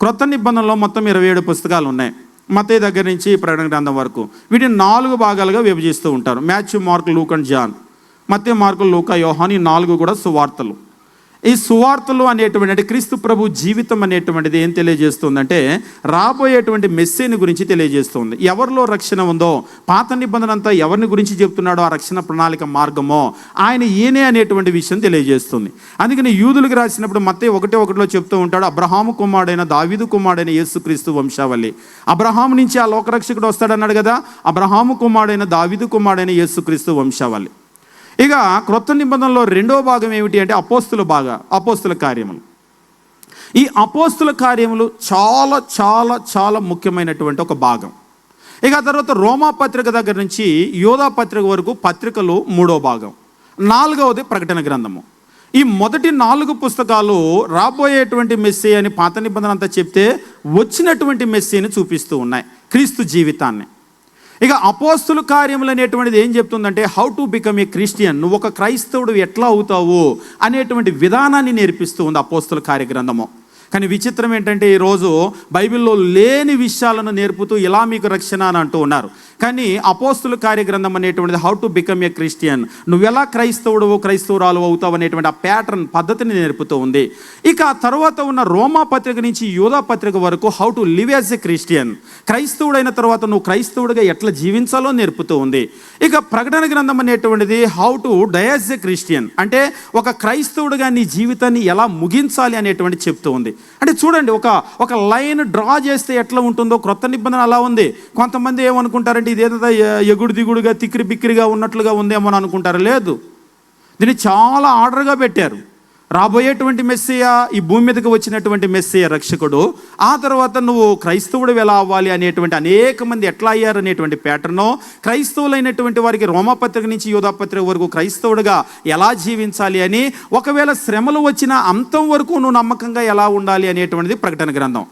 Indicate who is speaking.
Speaker 1: క్రొత్త నిబంధనలో మొత్తం ఇరవై ఏడు పుస్తకాలు ఉన్నాయి. మతే దగ్గర నుంచి ప్రకటన గ్రంథం వరకు. వీటిని నాలుగు భాగాలుగా విభజిస్తూ ఉంటారు. Matthew Mark Luke and John. మత్య మార్కు లూకా యోహాన్ ఈ నాలుగు కూడా సువార్తలు. ఈ సువార్తలు అనేటువంటి అంటే క్రీస్తు ప్రభు జీవితం అనేటువంటిది ఏం తెలియజేస్తుందంటే రాబోయేటువంటి మెస్సేని గురించి తెలియజేస్తుంది. ఎవరిలో రక్షణ ఉందో పాత నిబంధన అంతా ఎవరిని గురించి చెప్తున్నాడో ఆ రక్షణ ప్రణాళిక మార్గమో ఆయన ఈయనే అనేటువంటి విషయం తెలియజేస్తుంది. అందుకని యూదులకు రాసినప్పుడు మత్తే ఒకటే ఒకటిలో చెప్తూ ఉంటాడు అబ్రహాము కుమారుడైన దావిదు కుమారుడైన యేసుక్రీస్తు వంశావళి. అబ్రహాము నుంచి ఆ లోకరక్షకుడు వస్తాడన్నాడు కదా అబ్రహాము కుమారుడైన దావిదు కుమారుడైన యేసుక్రీస్తు వంశావళి. ఇక క్రొత్త నిబంధనలో రెండో భాగం ఏమిటి అంటే అపోస్తుల బాగా అపోస్తుల కార్యములు. ఈ అపోస్తుల కార్యములు చాలా చాలా చాలా ముఖ్యమైనటువంటి ఒక భాగం. ఇక తర్వాత రోమా పత్రిక దగ్గర నుంచి యోధా పత్రిక వరకు పత్రికలు మూడో భాగం. నాలుగవది ప్రకటన గ్రంథము. ఈ మొదటి నాలుగు పుస్తకాలు రాబోయేటువంటి మెస్సీ అని పాత నిబంధన అంతా చెప్తే వచ్చినటువంటి మెస్సీని చూపిస్తూ ఉన్నాయి క్రీస్తు జీవితాన్ని. ఇక అపోస్తుల కార్యములు అనేటువంటిది ఏం చెప్తుందంటే how to become a Christian నువ్వు ఒక క్రైస్తవుడు ఎట్లా అవుతావు? అనేటువంటి విధానాన్ని నేర్పిస్తూ ఉంది అపోస్తుల కార్యగ్రంథము. కానీ విచిత్రం ఏంటంటే ఈరోజు బైబిల్లో లేని విషయాలను నేర్పుతూ ఇలా మీకు రక్షణ అని అంటూ ఉన్నారు. కానీ అపోస్తుల కార్యగ్రంథం అనేటువంటిది how to become a Christian నువ్వు ఎలా క్రైస్తవుడు క్రైస్తవురాలు అవుతావు అనేటువంటి ఆ ప్యాటర్న్ పద్ధతిని నేర్పుతూ ఉంది. ఇక ఆ తర్వాత ఉన్న రోమా పత్రిక నుంచి యూదా పత్రిక వరకు how to live as a Christian క్రైస్తవుడైన తర్వాత నువ్వు క్రైస్తవుడిగా ఎట్లా జీవించాలో నేర్పుతూ ఉంది. ఇక ప్రకటన గ్రంథం అనేటువంటిది how to die as a Christian అంటే ఒక క్రైస్తవుడిగా నీ జీవితాన్ని ఎలా ముగించాలి అనేటువంటి చెప్తూ ఉంది. అంటే చూడండి ఒక ఒక లైన్ డ్రా చేస్తే ఎట్లా ఉంటుందో క్రొత్త నిబంధన అలా ఉంది. కొంతమంది ఏమనుకుంటారంటే ఇదేదో ఎగుడు దిగుడుగా తిక్కిరి బిక్కిరిగా ఉన్నట్లుగా ఉందేమో అని అనుకుంటారు? లేదు. దీన్ని చాలా ఆర్డర్గా పెట్టారు. రాబోయేటువంటి మెస్సియ ఈ భూమి మీదకి వచ్చినటువంటి మెస్సియ రక్షకుడు ఆ తర్వాత నువ్వు క్రైస్తవుడు ఎలా అవ్వాలి అనేటువంటి అనేక మంది ఎట్లా అయ్యారు అనేటువంటి ప్యాటర్ను క్రైస్తవులైనటువంటి వారికి రోమపత్రిక నుంచి యోధాపత్రిక వరకు క్రైస్తవుడిగా ఎలా జీవించాలి అని ఒకవేళ శ్రమలు వచ్చిన అంతం వరకు నువ్వు నమ్మకంగా ఎలా ఉండాలి అనేటువంటిది ప్రకటన గ్రంథం.